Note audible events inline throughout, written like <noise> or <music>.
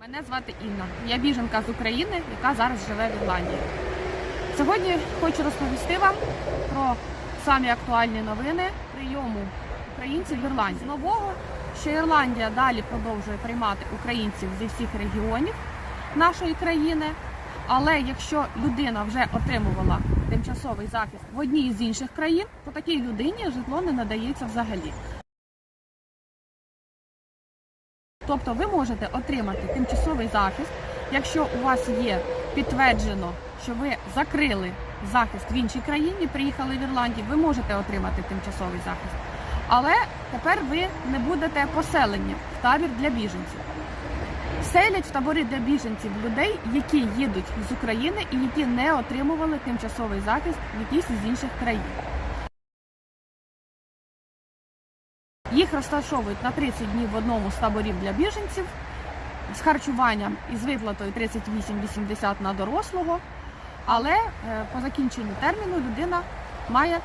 Мене звати Інна. Я біженка з України, яка зараз живе в Ірландії. Сьогодні хочу розповісти вам про самі актуальні новини прийому українців в Ірландії. Нового, що Ірландія далі продовжує приймати українців зі всіх регіонів нашої країни. Але якщо людина вже отримувала тимчасовий захист в одній з інших країн, то такій людині житло не надається взагалі. Тобто ви можете отримати тимчасовий захист, якщо у вас є підтверджено, що ви закрили захист в іншій країні, приїхали в Ірландію, ви можете отримати тимчасовий захист. Але тепер ви не будете поселені в табір для біженців. Селять в табори для біженців людей, які їдуть з України і які не отримували тимчасовий захист в якійсь із інших країн. Їх розташовують на 30 днів в одному з таборів для біженців з харчуванням і з виплатою 38,80 на дорослого. Але е, по закінченню терміну людина має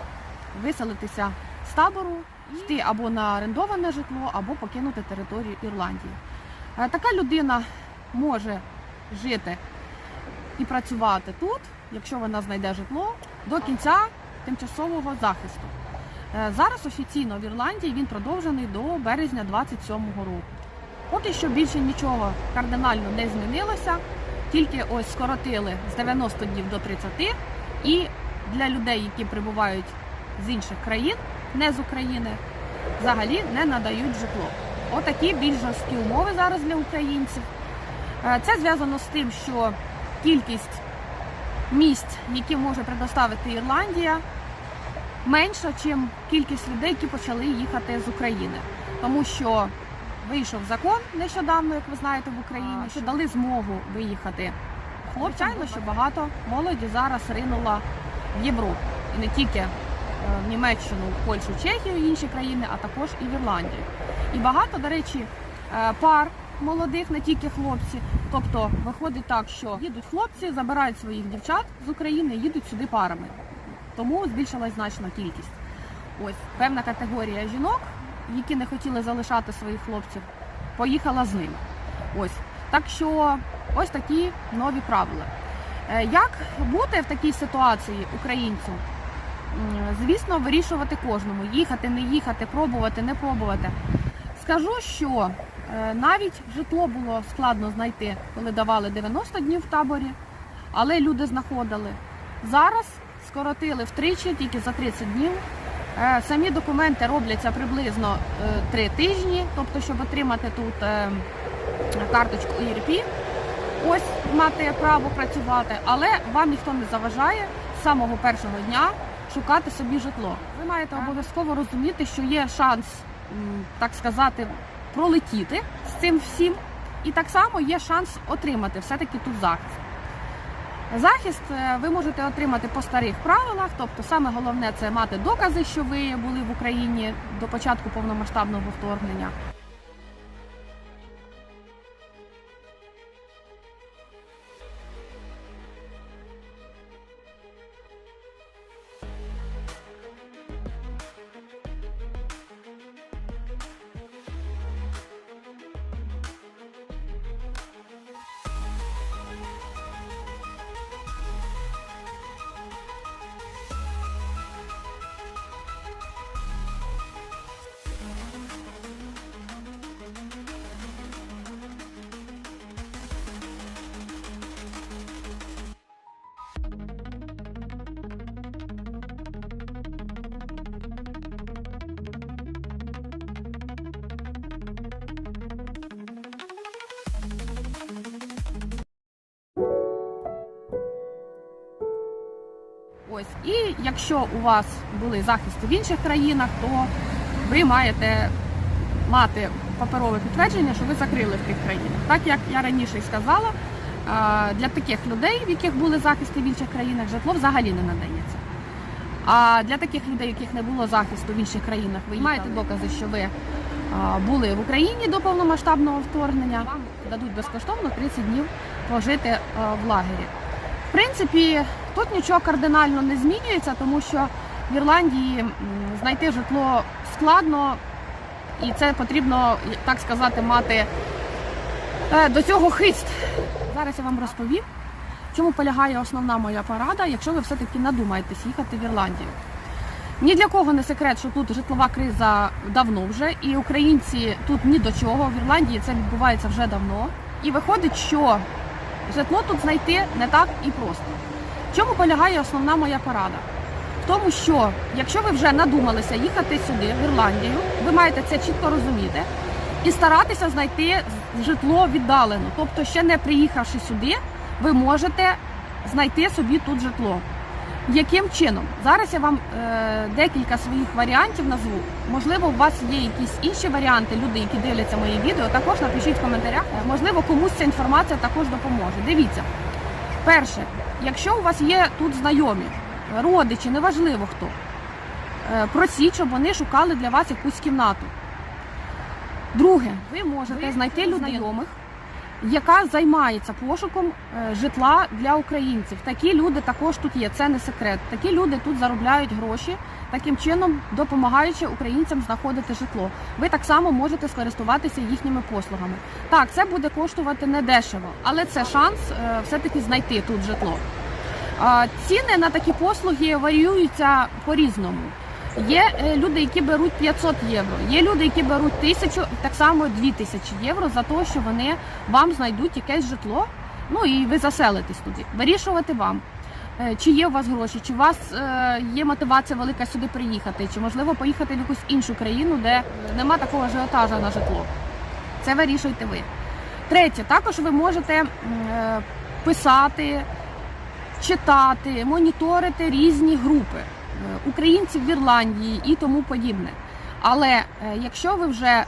виселитися з табору, йти або на орендоване житло, або покинути територію Ірландії. Е, Така людина може жити і працювати тут, якщо вона знайде житло, до кінця тимчасового захисту. Е, Зараз офіційно в Ірландії він продовжений до березня 27-го року. Поки що більше нічого кардинально не змінилося, тільки ось скоротили з 90 днів до 30, і для людей, які прибувають з інших країн, не з України, взагалі не надають житло. Отакі більш жорсткі умови зараз для українців. Е, Це зв'язано з тим, що кількість місць, які може предоставити Ірландія, менша, ніж кількість людей, які почали їхати з України. Тому що вийшов закон нещодавно, як ви знаєте, в Україні, що дали змогу виїхати. Звичайно, що багато молоді зараз ринула в Європу. І не тільки е, в Німеччину, в Польщу, Чехію і інші країни, а також і в Ірландію. І багато, до речі, е, пар молодих, не тільки хлопці. Тобто виходить так, що їдуть хлопці, забирають своїх дівчат з України, їдуть сюди парами. Тому збільшилась значно кількість. Ось певна категорія жінок, які не хотіли залишати своїх хлопців, поїхала з ними. Ось так що ось такі нові правила. Е, Як бути в такій ситуації українцю? Звісно, вирішувати кожному: їхати, не їхати, пробувати, не пробувати. Скажу, що е, навіть житло було складно знайти, коли давали 90 днів в таборі, але люди знаходили. Зараз скоротили втричі, тільки за 30 днів. Е, Самі документи робляться приблизно 3 тижні, тобто, щоб отримати тут е, карточку ERP, ось мати право працювати, але вам ніхто не заважає з самого першого дня шукати собі житло. Ви маєте обов'язково розуміти, що є шанс, так сказати, пролетіти з цим всім, і так само є шанс отримати все-таки тут захист. Захист е, ви можете отримати по старих правилах, тобто саме головне це мати докази, що ви були в Україні до початку повномасштабного вторгнення. Ось і якщо у вас були захисти в інших країнах, то ви маєте мати паперове підтвердження, що ви закрили в тих країнах. Так як я раніше й сказала, е, для таких людей, в яких були захисти в інших країнах, житло взагалі не надається. А для таких людей, яких не було захисту в інших країнах, ви маєте докази, що ви е, були в Україні до повномасштабного вторгнення. Вам дадуть безкоштовно 30 днів пожити е, в лагері. В принципі, тут нічого кардинально не змінюється, тому що в Ірландії знайти житло складно, і це потрібно, так сказати, мати Е, До цього хист. Зараз я вам розповім, чому полягає основна моя порада, якщо ви все-таки надумаєтесь їхати в Ірландію. Ні для кого не секрет, що тут житлова криза давно вже, і українці тут ні до чого. В Ірландії це відбувається вже давно. І виходить, що житло тут знайти не так і просто. Чому полягає основна моя порада? В тому, що якщо ви вже надумалися їхати сюди, в Ірландію, ви маєте це чітко розуміти і старатися знайти житло віддалено. Тобто, ще не приїхавши сюди, ви можете знайти собі тут житло. Яким чином? Зараз я вам е, декілька своїх варіантів назву. Можливо, у вас є якісь інші варіанти, люди, які дивляться мої відео. Також напишіть в коментарях. Можливо, комусь ця інформація також допоможе. Дивіться, перше, якщо у вас є тут знайомі, родичі, неважливо хто, е, просіть, щоб вони шукали для вас якусь кімнату. Друге, ви можете знайти знайомих, яка займається пошуком е, житла для українців. Такі люди також тут є. Це не секрет. Такі люди тут заробляють гроші, таким чином допомагаючи українцям знаходити житло. Ви так само можете скористуватися їхніми послугами. Так, це буде коштувати недешево, але це шанс е, все-таки знайти тут житло. Ціни на такі послуги варіюються по-різному. Є е, люди, які беруть 500 євро, є люди, які беруть 1000, так само 2000 євро за те, що вони вам знайдуть якесь житло, ну і ви заселитесь туди. Вирішувати вам, Е, чи є у вас гроші, чи у вас е, є мотивація велика сюди приїхати, чи можливо поїхати в якусь іншу країну, де нема такого ажіотажа на житло. Це вирішуєте ви. Третє, також ви можете писати, читати, моніторити різні групи українців в Ірландії і тому подібне. Але е, якщо ви вже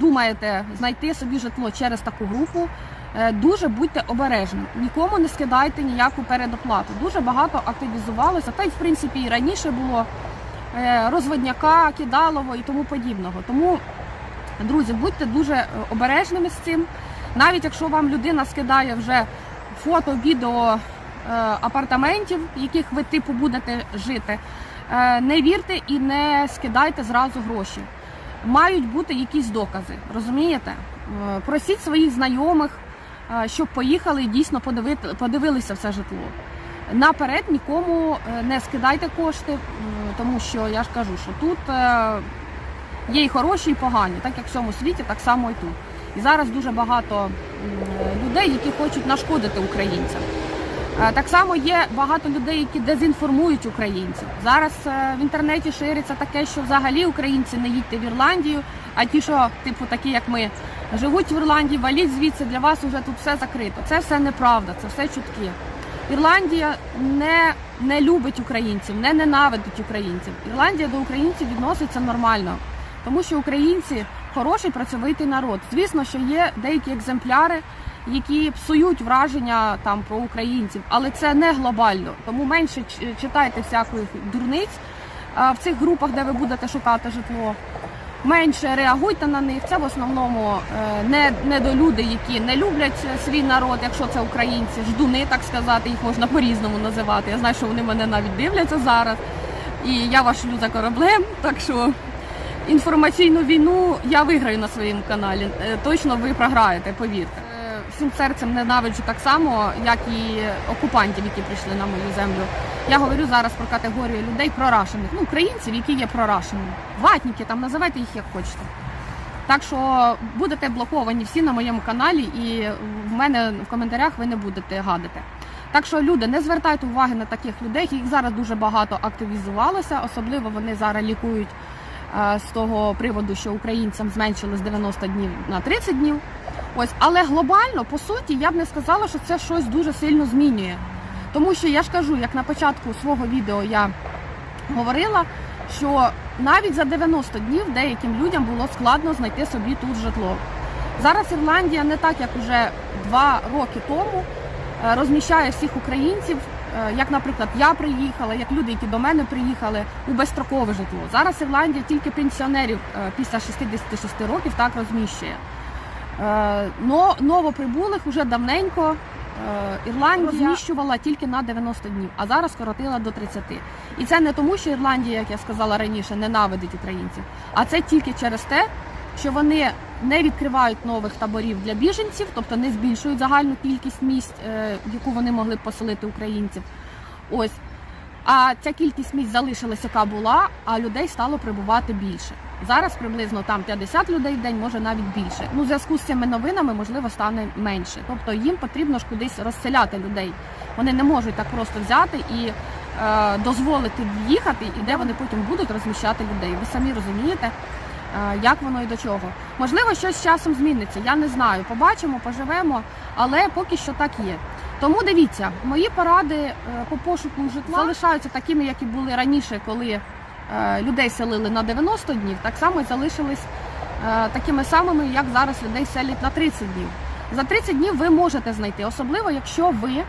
думаєте знайти собі житло через таку групу, е, дуже будьте обережні. Нікому не скидайте ніяку передоплату. Дуже багато активізувалося, та й в принципі і раніше було е, розводняка, кидалово і тому подібного. Тому, друзі, будьте дуже е, обережними з цим. Навіть якщо вам людина скидає вже фото, відео е, апартаментів, в яких ви типу будете жити, е, не вірте і не скидайте зразу гроші. Мають бути якісь докази, розумієте? Е, Просіть своїх знайомих, е, щоб поїхали і дійсно подивилися все житло. Наперед нікому е, не скидайте кошти, тому що я ж кажу, що тут е, є і хороші, і погані, так як в цьому світі, так само і тут. І зараз дуже багато людей, які хочуть нашкодити українцям. Е, Так само є багато людей, які дезінформують українців. Зараз е, в інтернеті шириться таке, що взагалі українці не їдьте в Ірландію, а ті, що типу такі, як ми, живуть в Ірландії, валіть звідси для вас уже тут все закрито. Це все неправда, це все чутки. Ірландія не, не любить українців, не ненавидить українців. Ірландія до українців відноситься нормально, тому що українці хороший працьовитий народ. Звісно, що є деякі екземпляри, які псують враження там про українців, але це не глобально. Тому менше читайте всяких дурниць в цих групах, де ви будете шукати житло. Менше реагуйте на них. Це в основному е, не недолюди, які не люблять свій народ, якщо це українці, ждуни, так сказати, їх можна по-різному називати. Я знаю, що вони мене навіть дивляться зараз. І я вас шлю за кораблем, так що інформаційну війну я виграю на своєму каналі. Е, Точно ви програєте, повірте. Всім серцем ненавиджу так само, як і окупантів, які прийшли на мою землю. Я говорю зараз про категорію людей прорашених, ну українців, які є прорашені. Ватніки, там називайте їх як хочете. Так що будете блоковані всі на моєму каналі, і в мене в коментарях ви не будете гадити. Так що люди, не звертайте уваги на таких людей. Їх зараз дуже багато активізувалося, особливо вони зараз лікують з того приводу, що українцям зменшили з 90 днів на 30 днів. Ось, але глобально, по суті, я б не сказала, що це щось дуже сильно змінює. Тому що я ж кажу, як на початку свого відео я говорила, що навіть за 90 днів деяким людям було складно знайти собі тут житло. Зараз Ірландія не так, як уже два роки тому, е, розміщає всіх українців, е, як, наприклад, я приїхала, як люди, які до мене приїхали, у безстрокове житло. Зараз Ірландія тільки пенсіонерів е, після 66 років так розміщує. Е, Но новоприбулих уже давненько е, Ірландія розміщувала тільки на 90 днів, а зараз скоротила до 30. І це не тому, що Ірландія, як я сказала раніше, ненавидить українців, а це тільки через те, що вони не відкривають нових таборів для біженців, тобто не збільшують загальну кількість місць, е, яку вони могли б поселити українців. Ось. А ця кількість місць залишилась, яка була, а людей стало прибувати більше. Зараз приблизно там 50 людей в день, може навіть більше. Ну, в зв'язку з цими новинами, можливо, стане менше. Тобто їм потрібно ж кудись розселяти людей. Вони не можуть так просто взяти і е, дозволити їхати, і де вони потім будуть розміщати людей. Ви самі розумієте, як воно і до чого. Можливо, щось з часом зміниться. Я не знаю. Побачимо, поживемо, але поки що так є. Тому дивіться, мої поради е, по пошуку житла залишаються такими, як і були раніше, коли е, людей селили на 90 днів, так само залишились е, такими самими, як зараз людей селять на 30 днів. За 30 днів ви можете знайти, особливо якщо ви е,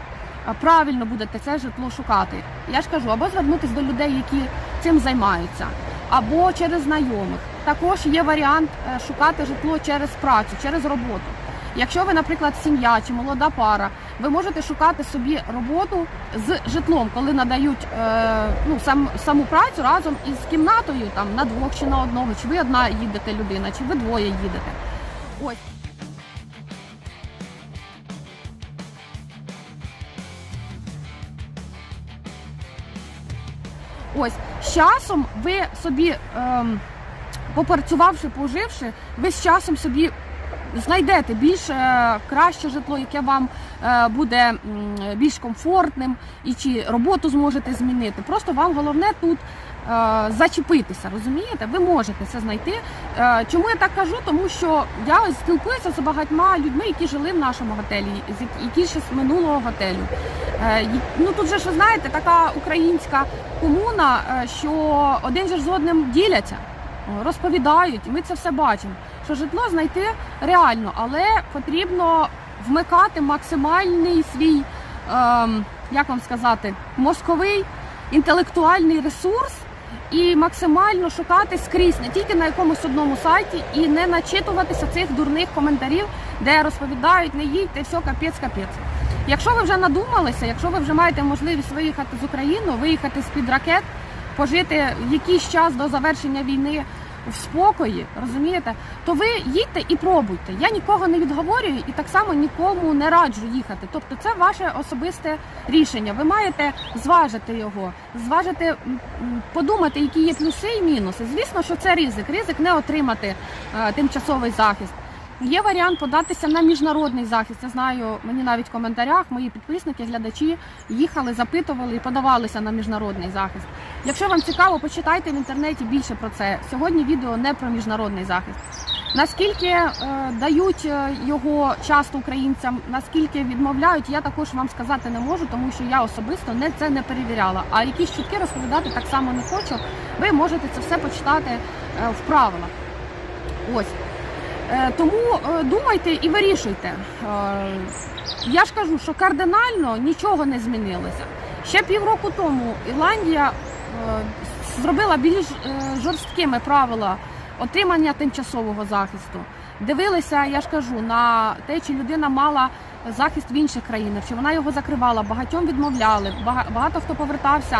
правильно будете це житло шукати. Я ж кажу, або звернутися до людей, які цим займаються, або через знайомих. Також є варіант е, шукати житло через працю, через роботу. Якщо ви, наприклад, сім'я чи молода пара, ви можете шукати собі роботу з житлом, коли надають е, ну, сам, саму працю разом із кімнатою там на двох чи на одного, чи ви одна їдете людина, чи ви двоє їдете. Ось. Ось з часом ви собі, ем, попрацювавши, поживши, ви з часом собі знайдете більш е, краще житло, яке вам е, буде більш комфортним, і чи роботу зможете змінити. Просто вам головне тут е, зачепитися, розумієте? Ви можете це знайти. Е, Чому я так кажу? Тому що я спілкуюся з багатьма людьми, які жили в нашому готелі, які ще з минулого готелю. Е, Ну тут же ж знаєте, така українська комуна, що один же з одним діляться, розповідають, ми це все бачимо. Що житло знайти реально, але потрібно вмикати максимальний свій, ем, як вам сказати, мозковий інтелектуальний ресурс і максимально шукати скрізь, не тільки на якомусь одному сайті, і не начитуватися цих дурних коментарів, де розповідають, не їдьте, все капець, капець. Якщо ви вже надумалися, якщо ви вже маєте можливість виїхати з України, виїхати з-під ракет, пожити якийсь час до завершення війни в спокої, розумієте, то ви їдьте і пробуйте. Я нікого не відговорюю і так само нікому не раджу їхати. Тобто це ваше особисте рішення. Ви маєте зважити його, зважити, подумати, які є плюси і мінуси. Звісно, що це ризик. Ризик не отримати е, тимчасовий захист. Є варіант податися на міжнародний захист. Я знаю, мені навіть в коментарях мої підписники, глядачі їхали, запитували і подавалися на міжнародний захист. Якщо вам цікаво, почитайте в інтернеті більше про це. Сьогодні відео не про міжнародний захист. Наскільки е, дають е, його часто українцям, наскільки відмовляють, я також вам сказати не можу, тому що я особисто не це не перевіряла. А якісь чутки розповідати так само не хочу. Ви можете це все почитати е, в правилах. Ось. Е, Тому е, думайте і вирішуйте. Е, Я ж кажу, що кардинально нічого не змінилося. Ще півроку тому Ірландія зробила більш жорсткими правила отримання тимчасового захисту. Дивилися, я ж кажу, на те, чи людина мала захист в інших країнах, чи вона його закривала, багатьом відмовляли. Бага- Багато хто повертався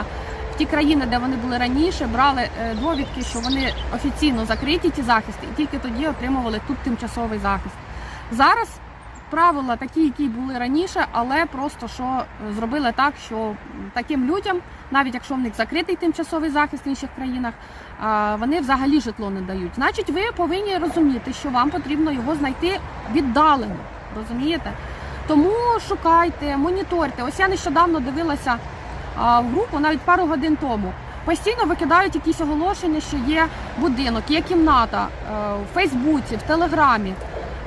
ті країни, де вони були раніше, брали е, довідки, що вони офіційно закриті ті захисти, і тільки тоді отримували тут тимчасовий захист. Зараз правила такі, які були раніше, але просто що е, зробили так, що таким людям, навіть якщо в них закритий тимчасовий захист в інших країнах, вони взагалі житло не дають. Значить, ви повинні розуміти, що вам потрібно його знайти віддалено. Розумієте? Тому шукайте, моніторте. Ось я нещодавно дивилася в групу навіть пару годин тому. Постійно викидають якісь оголошення, що є будинок, є кімната е, в Фейсбуці, в Телеграмі.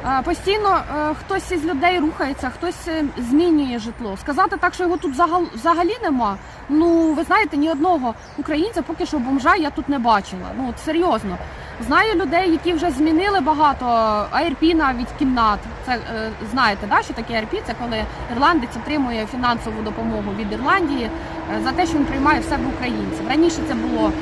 Е, Постійно е, хтось із людей рухається, хтось змінює житло. Сказати так, що його тут загал- взагалі нема. Ну ви знаєте, ні одного українця поки що бомжа я тут не бачила. Ну от серйозно. Знаю людей, які вже змінили багато ARP навіть кімнат. Це знаєте, да, що таке ARP? Це коли ірландець отримує фінансову допомогу від Ірландії за те, що він приймає в себе українців. Раніше це було м,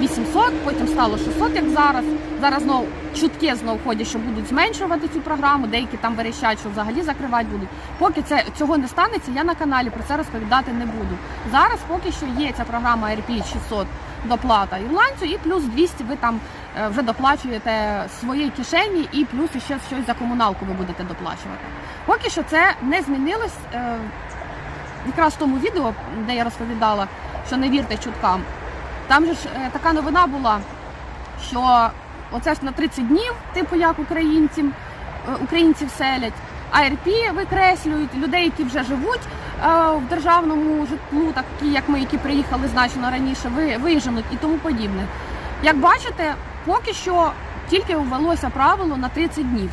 800, потім стало 600, як зараз. Зараз знову чутки знов ходять, що будуть зменшувати цю програму. Деякі там верещать, що взагалі закривати будуть. Поки це цього не станеться, я на каналі про це розповідати не буду. Зараз поки що є ця програма ARP 600 доплата ірландцю, і плюс 200 ви там е, вже доплачуєте своєї кишені, і плюс ще щось за комуналку ви будете доплачувати. Поки що це не змінилось. Якраз в тому відео, де я розповідала, що не вірте чуткам. Там же ж е, така новина була, що оце ж на 30 днів, типу як українцям, е, українців селять, АРП викреслюють людей, які вже живуть е, в державному житлу, такі як ми, які приїхали значно раніше, ви, виженуть і тому подібне. Як бачите, поки що тільки ввелося правило на 30 днів.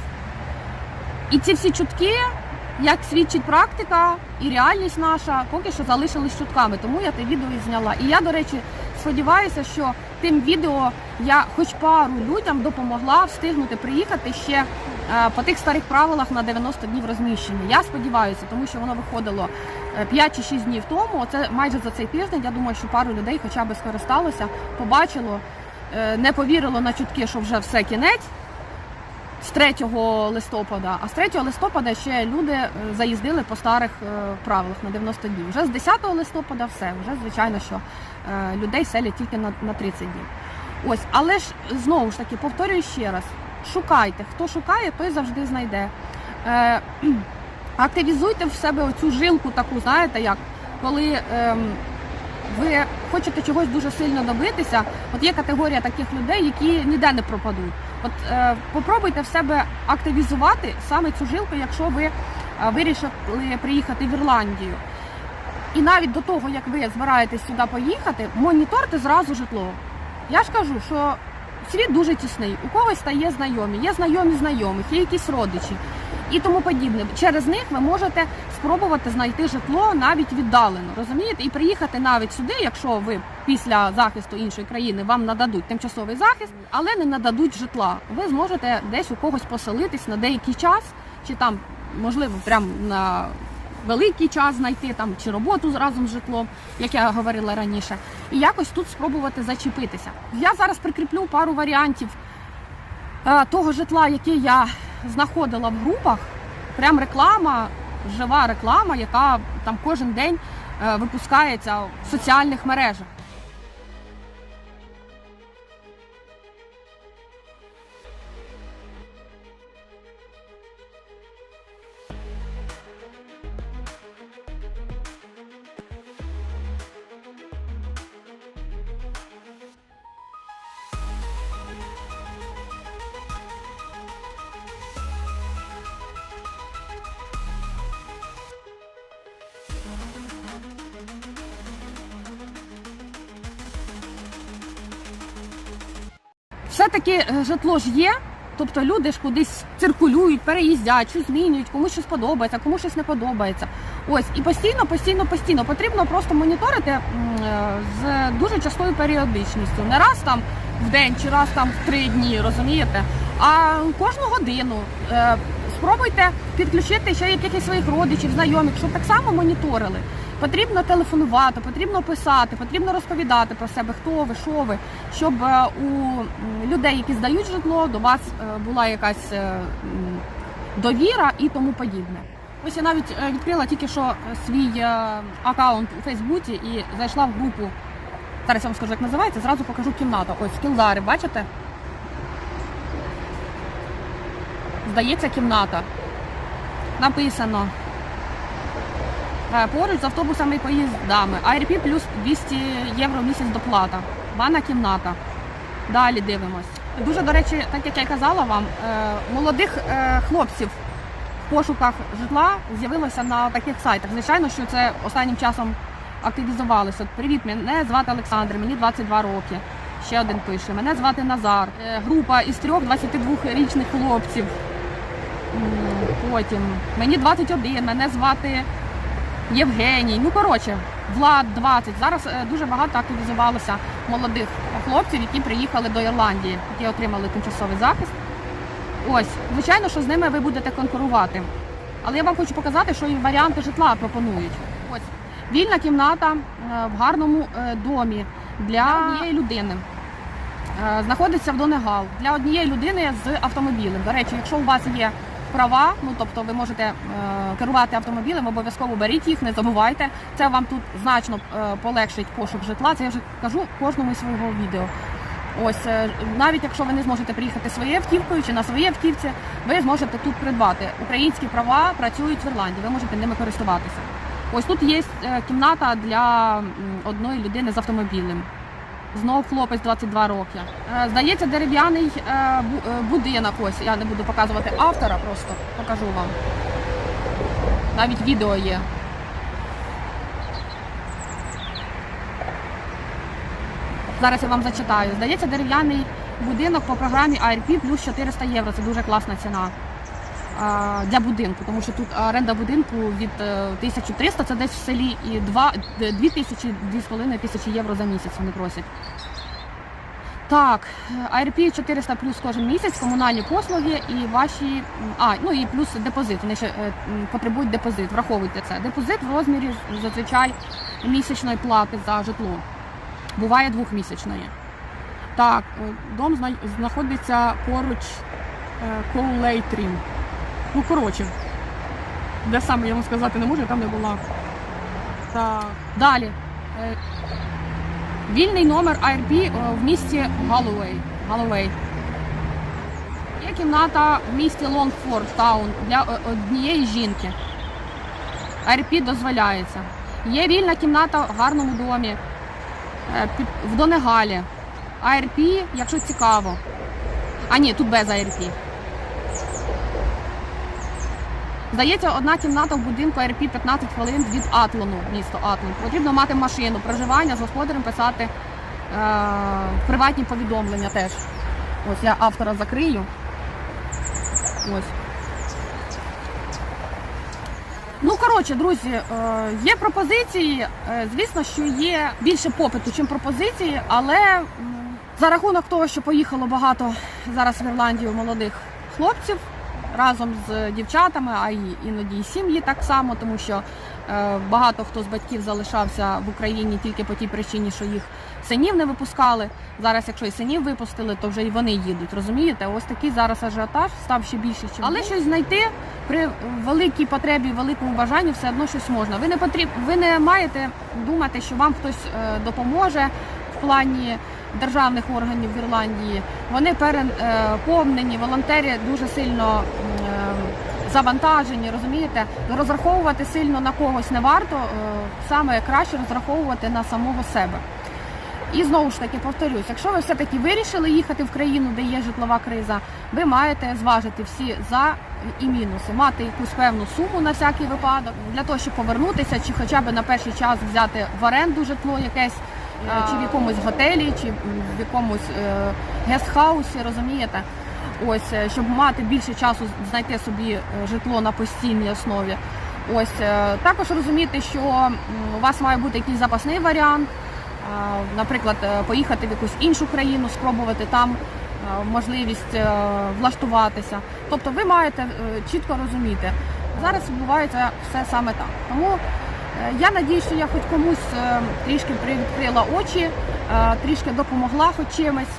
І ці всі чутки, як свідчить практика і реальність наша, поки що залишились чутками. Тому я те відео і зняла. І я, до речі, сподіваюся, що тим відео я хоч пару людям допомогла встигнути приїхати ще е, по тих старих правилах на 90 днів розміщення. Я сподіваюся, тому що воно виходило е, 5 чи 6 днів тому. Оце майже за цей тиждень. Я думаю, що пару людей хоча б скористалося, побачило, е, не повірило на чутки, що вже все кінець з 3 листопада, а з 3 листопада ще люди е, заїздили по старих е, правилах на 90 днів. Вже з 10 листопада все, вже звичайно, що е, людей селять тільки на, на 30 днів. Ось, але ж знову ж таки, повторюю ще раз: шукайте, хто шукає, той завжди знайде. <clears throat> Активізуйте в себе оцю жилку, таку, знаєте, як коли. ем, ви хочете чогось дуже сильно добитися, от є категорія таких людей, які ніде не пропадуть. От е, попробуйте в себе активізувати саме цю жилку, якщо ви е, вирішили приїхати в Ірландію. І навіть до того, як ви збираєтесь сюди поїхати, моніторте зразу житло. Я ж кажу, що світ дуже тісний. У когось стає знайомі, є знайомі знайомих, є якісь родичі і тому подібне. Через них ви можете спробувати знайти житло навіть віддалено, розумієте? І приїхати навіть сюди, якщо ви після захисту іншої країни вам нададуть тимчасовий захист, але не нададуть житла. Ви зможете десь у когось поселитись на деякий час, чи там, можливо, прямо на великий час знайти там чи роботу разом з житлом, як я говорила раніше, і якось тут спробувати зачепитися. Я зараз прикріплю пару варіантів е, того житла, яке я знаходила в групах. Прям реклама, жива реклама, яка там кожен день е, випускається в соціальних мережах. Все-таки е, житло ж є. Тобто люди ж кудись циркулюють, переїздять, щось змінюють, комусь щось подобається, комусь щось не подобається. Ось і постійно, постійно, постійно потрібно просто моніторити е, з дуже частою періодичністю. Не раз там в день чи раз там в три дні, розумієте? А кожну годину Е, спробуйте підключити ще якихось своїх родичів, знайомих, щоб так само моніторили. Потрібно телефонувати, потрібно писати, потрібно розповідати про себе, хто ви, що ви, щоб е, у людей, які здають житло, до вас е, була якась е, довіра і тому подібне. Ось я навіть відкрила тільки що свій аккаунт у Фейсбуці і зайшла в групу. Зараз я вам скажу, як називається, зразу покажу кімнату. Ось кілдари, бачите? Здається, кімната. Написано. Е, Поруч з автобусами і поїздами. АРП плюс 200 євро в місяць доплата. Ванна кімната. Далі дивимось. Дуже, до речі, так як я казала вам, е, молодих е, хлопців в пошуках житла з'явилося на таких сайтах. Звичайно, що це останнім часом активізувалося. Привіт, мене звати Олександр, мені 22 роки. Ще один пише. Мене звати Назар. Група із трьох 22-річних хлопців. Потім мені 21, мене звати Євгеній. Ну коротше, Влад 20. Зараз е, дуже багато активізувалося молодих хлопців, які приїхали до Ірландії, які отримали тимчасовий захист. Ось, звичайно, що з ними ви будете конкурувати. Але я вам хочу показати, що і варіанти житла пропонують. Ось вільна кімната е, в гарному е, домі для однієї людини. Знаходиться в Донегал для однієї людини з автомобілем. До речі, якщо у вас є права. Ну тобто, ви можете е, керувати автомобілем, обов'язково беріть їх, не забувайте. Це вам тут значно е, полегшить пошук житла. Це я вже кажу кожному свого відео. Ось е, навіть якщо ви не зможете приїхати своєю автівкою чи на своїй автівці, ви зможете тут придбати. Українські права працюють в Ірландії, ви можете ними користуватися. Ось тут є е, кімната для одної людини з автомобілем. Знов хлопець 22 роки. Е, Здається, дерев'яний е, е, будинок. Ось я не буду показувати автора, просто покажу вам. Навіть відео є. Зараз я вам зачитаю. Здається, дерев'яний будинок по програмі ARP плюс 400 євро. Це дуже класна ціна для будинку, тому що тут оренда будинку від е, 1300, це десь в селі, і 2, 2000, 2,5 тисячі євро за місяць вони просять. Так, ARP 400 плюс кожен місяць, комунальні послуги і ваші. А, ну і плюс депозит. Вони ще е, потребують депозит. Враховуйте це. Депозит в розмірі зазвичай місячної плати за житло. Буває двохмісячної. Так, е, дом знаходиться поруч Коулейтрім. Ну, коротше, де саме я вам сказати не можу, я там не була. Так. Далі. Е, Вільний номер ARP е, в місті Галлоуей. Галлоуей. Є кімната в місті Лонгфорд Таун для е, однієї жінки. ARP дозволяється. Є вільна кімната в гарному домі в Донегалі. ARP, якщо цікаво. А ні, тут без ARP. Здається, одна кімната в будинку РП 15 хвилин від Атлону, місто Атлон. Потрібно мати машину, проживання з господарем писати е, приватні повідомлення теж. Ось я автора закрию. Ось. Ну, коротше, друзі, е, є пропозиції. Е, звісно, що є більше попиту, ніж пропозиції, але за рахунок того, що поїхало багато зараз в Ірландію молодих хлопців разом з дівчатами, а й іноді і сім'ї так само, тому що е, багато хто з батьків залишався в Україні тільки по тій причині, що їх синів не випускали. Зараз, якщо і синів випустили, то вже і вони їдуть. Розумієте? Ось такий зараз ажіотаж став ще більше. Чим але щось знайти при великій потребі, великому бажанні все одно щось можна. Ви не потріб... ви не маєте думати, що вам хтось е, допоможе в плані державних органів в Ірландії. Вони переповнені, волонтери дуже сильно е, завантажені, розумієте? Розраховувати сильно на когось не варто. е, Саме краще розраховувати на самого себе. І знову ж таки повторюсь, якщо ви все-таки вирішили їхати в країну, де є житлова криза, ви маєте зважити всі за і мінуси, мати якусь певну суму на всякий випадок для того, щоб повернутися, чи хоча б на перший час взяти в оренду житло якесь, е, чи в якомусь готелі, чи в якомусь е, гестхаусі, розумієте? Ось е, щоб мати більше часу знайти собі е, житло на постійній основі. Ось також розуміти, що у вас має бути якийсь запасний варіант. Наприклад, поїхати в якусь іншу країну, спробувати там можливість влаштуватися. Тобто ви маєте чітко розуміти. Зараз відбувається все саме так. Тому я надію, що я хоч комусь е, трішки привідкрила очі, е, трішки допомогла хоч чимось.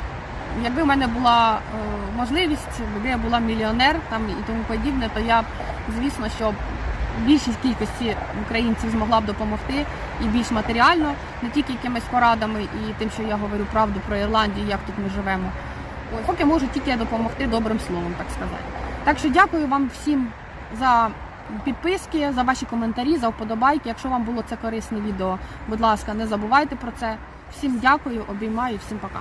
Якби в мене була е, можливість, якби я була мільйонер там і тому подібне, то я звісно, що більшість кількості українців змогла б допомогти і більш матеріально, не тільки якимись порадами і тим, що я говорю правду про Ірландію, як тут ми живемо. Поки можу тільки допомогти добрим словом, так сказати. Так що дякую вам всім за підписки, за ваші коментарі, за вподобайки. Якщо вам було це корисне відео, будь ласка, не забувайте про це. Всім дякую, обіймаю, всім пока.